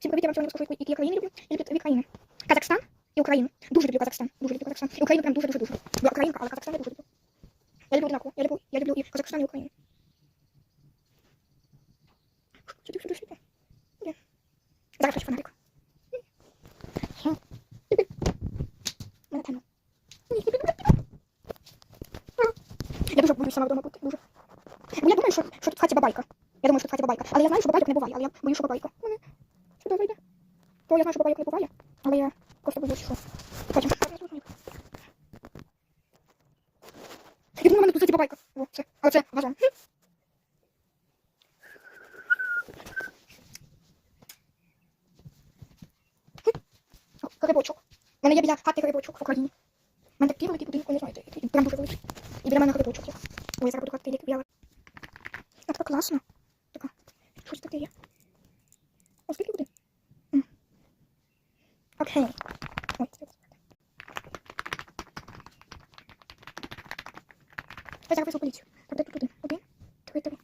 Всім привіт, я вам сьогодні розкажу, які я країни люблю. Я люблю дві країни. Казахстан і Україну. Дуже люблю Казахстан. Дуже люблю Казахстан. І Україну прям дуже-дуже-дуже. Я українка, але Казахстан я дуже люблю. Я люблю однаково. Я люблю, я люблю і Казахстан, і Україну. Сюди, сюди, сюди. Де? Зараз хочу фонарик. Мене темно. Я дуже боюсь сама вдома бути. Дуже. Бо я думаю, що, що тут в хаті бабайка. Я думаю, що тут в хаті бабайка. Але я знаю, що бабайок не буває. Але я боюсь, що бабайка. Мене сюди зайде. То я знаю, що бабайок не буває. Але я просто боюсь, що потім. Я думаю, в мене тут зайде бабайка. О, це. Але це вазон. Хм. Хм. О, Грибочок. У мене є біля хати грибочок в Україні. У мене такий великий будинок, ви не знаєте, який. Прям дуже великий. І біля мене грибочок є. Ой, я зараз буду коктейлі біла. А така класно. Така. Щось таке є. О, скільки буде? Я зараз визву поліцію. Так, де тут один? Один, три, три.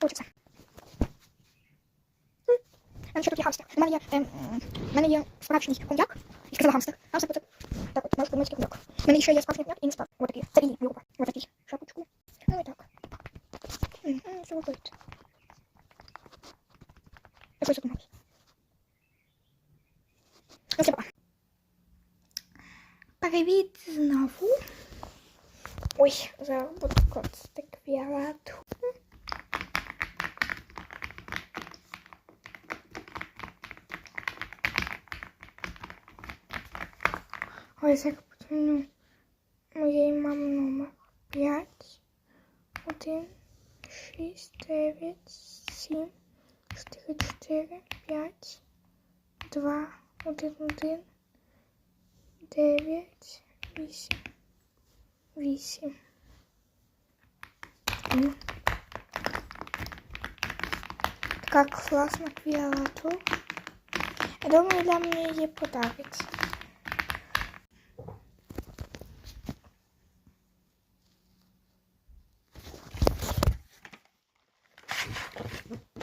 Ось це. М. А що тут є гамстер? У мене є, ем, м, у мене є справжній коньяк. Я сказала гамстер. Гамстер це так от, наш помийський коньяк. У мене ще є справжній коньяк і не справ. Ось такий. Це і група. Ось такий. Шапочку. Ну і так. М, м, Що робити? Я щось задумалась. Ну, все, пока. Привіт знову. Ой, зараз буду коцати квіату. Ой, зараз позвоню моєї мами номер 5, 1, 6, 9, 7, 4, 4, 5, 2, 1, 1, 9, 8, 8. М. Така класна клавіатура. Я думаю, для мене її подарить. Чипи!